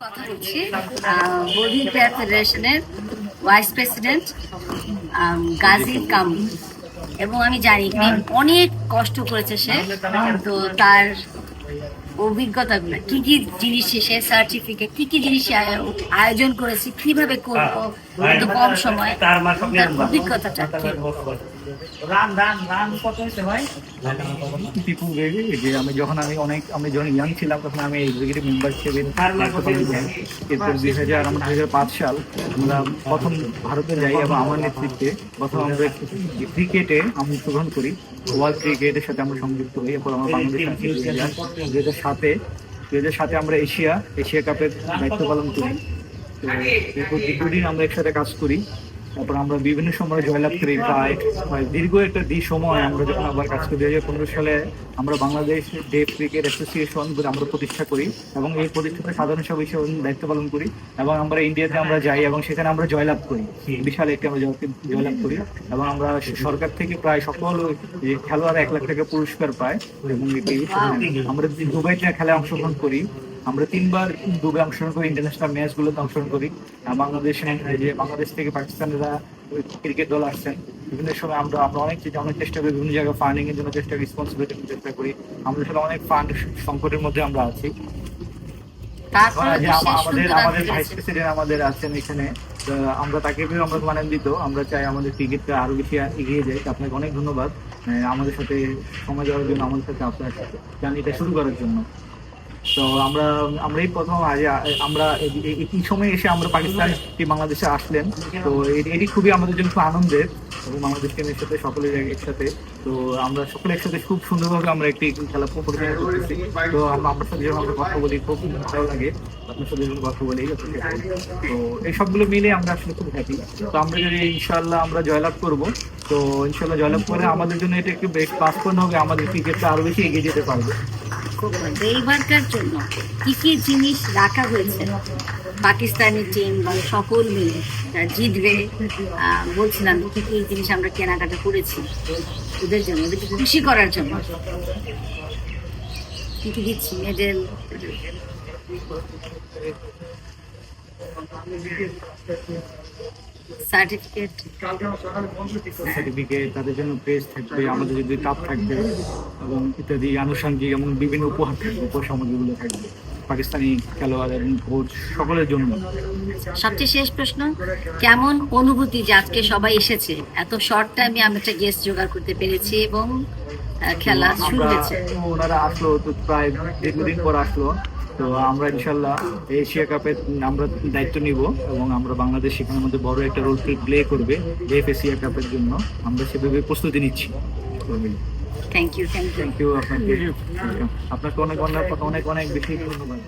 কথা বলছি boarding player ফেডারেশনের ভাইস প্রেসিডেন্ট গাজী কামু এবং আমি জানি অনেক কষ্ট করেছে সে তো তার অভিজ্ঞতাগুলো কি কি জিনিস সে সার্টিফিকেট কি কি জিনিস আয়োজন করেছে কীভাবে করব এত কম সময় অভিজ্ঞতাটা? রান রান রান কত হয়েছে ভাই? টিপু বেবি যে আমি যখন আমি অনেক আমি যখন ইয়াং ছিলাম তখন আমি এক্সিকিউটিভ মেম্বার হিসেবে। এরপর দুই হাজার আমরা দুই হাজার পাঁচ সাল আমরা প্রথম ভারতে যাই এবং আমার নেতৃত্বে প্রথম আমরা ক্রিকেটে অংশগ্রহণ করি। ওয়ার্ল্ড ক্রিকেটের সাথে আমরা সংযুক্ত হই। এরপর আমরা বাংলাদেশ দুই হাজার সাতে দুই হাজার সাতে আমরা এশিয়া এশিয়া কাপের দায়িত্ব পালন করি। তো এরপর দীর্ঘদিন আমরা একসাথে কাজ করি। তারপর আমরা বিভিন্ন সময় জয়লাভ করি প্রায় দীর্ঘ একটা দি সময় আমরা যখন আবার কাজ করি দুই হাজার পনেরো সালে আমরা বাংলাদেশ ডে ক্রিকেট অ্যাসোসিয়েশন বলে আমরা প্রতিষ্ঠা করি এবং এই প্রতিষ্ঠাতে সাধারণ সভা হিসেবে দায়িত্ব পালন করি এবং আমরা ইন্ডিয়াতে আমরা যাই এবং সেখানে আমরা জয়লাভ করি। বিশাল একটি আমরা জয়লাভ করি এবং আমরা সরকার থেকে প্রায় সকল খেলোয়াড় এক লাখ টাকা পুরস্কার পায় এবং এটি আমরা দুবাইতে খেলায় অংশগ্রহণ করি আমরা তিনবার দুবে অংশগ্রহণ করি ইন্টারন্যাশনাল ম্যাচ গুলোতে অংশগ্রহণ করি। বাংলাদেশ যে বাংলাদেশ থেকে পাকিস্তানেরা ক্রিকেট দল আসছেন বিভিন্ন সময় আমরা আমরা অনেক চেষ্টা অনেক চেষ্টা করি বিভিন্ন জায়গায় ফান্ডিং এর জন্য চেষ্টা করি স্পন্সিবিলিটি চেষ্টা করি। আমরা আসলে অনেক ফান্ড সংকটের মধ্যে আমরা আছি। আমাদের আমাদের আনতে ভাইস প্রেসিডেন্ট আমাদের আছেন এখানে। আমরা তাকে আমরা আনন্দিত আমরা চাই আমাদের ক্রিকেটটা আরও বেশি এগিয়ে যায়। আপনাকে অনেক ধন্যবাদ। আমাদের সাথে সময় দেওয়ার জন্য আমাদের সাথে আপনার জার্নিটা শুরু করার জন্য। তো আমরা, আমরাই প্রথম আমরা এই- সময় এসে আমরা পাকিস্তান বাংলাদেশে আসলেন। তো এটি- এটি খুবই আমাদের জন্য আনন্দের। এবং বাংলাদেশ টিমের সাথে, সকলের একসাথে তো আমরা সকলে একসাথে খুব সুন্দরভাবে আমরা একটি খেলা পরিচালনা করতেছি। তো আমরা সাথে আমরা কথা বলি, খুব ভালো লাগে আপনার সাথে যখন কথা বলি তো এই সবগুলো মিলে আমরা আসলে খুব হ্যাপি তো আমরা যদি ইনশাল্লাহ আমরা জয়লাভ করব, তো ইনশাল্লাহ জয়লাভ করে আমাদের জন্য এটা একটু বেশ প্লাস পয়েন্ট হবে, আমাদের ক্রিকেটটা আরও বেশি এগিয়ে যেতে পারবে। এইবারকার জন্য কি কি জিনিস রাখা হয়েছে? পাকিস্তানি টিম বা সকল মিলে জিতবে। বলছিলাম কি কি জিনিস আমরা কেনাকাটা করেছি ওদের জন্য ওদেরকে খুশি করার জন্য। কি কি দিচ্ছি? মেডেল সার্টিফিকেট সার্টিফিকেট তাদের জন্য আমাদের যদি কাপ থাকবে, এবং ইত্যাদি আনুষঙ্গিক এবং বিভিন্ন উপহার থাকবে উপহার সামগ্রীগুলো থাকবে। পাকিস্তানি খেলোয়াড় এবং কোচ সকলের জন্য। সবচেয়ে শেষ প্রশ্ন কেমন অনুভূতি যে আজকে সবাই এসেছে? এত শর্ট টাইমে আমরা একটা গেস্ট জোগাড় করতে পেরেছি এবং খেলা শুরু হয়েছে। ওনারা আসলো তো প্রায় দীর্ঘদিন পর আসলো। তো আমরা ইনশাল্লাহ এশিয়া কাপের আমরা দায়িত্ব নিব এবং আমরা বাংলাদেশ সেখানের মধ্যে বড় একটা রোল প্লে করবে এফ এশিয়া কাপের জন্য। আমরা সেভাবে প্রস্তুতি নিচ্ছি। Thank you thank you thank you আপনাকে আপনাকে অনেক অনেক অনেক অনেক বেশি ধন্যবাদ।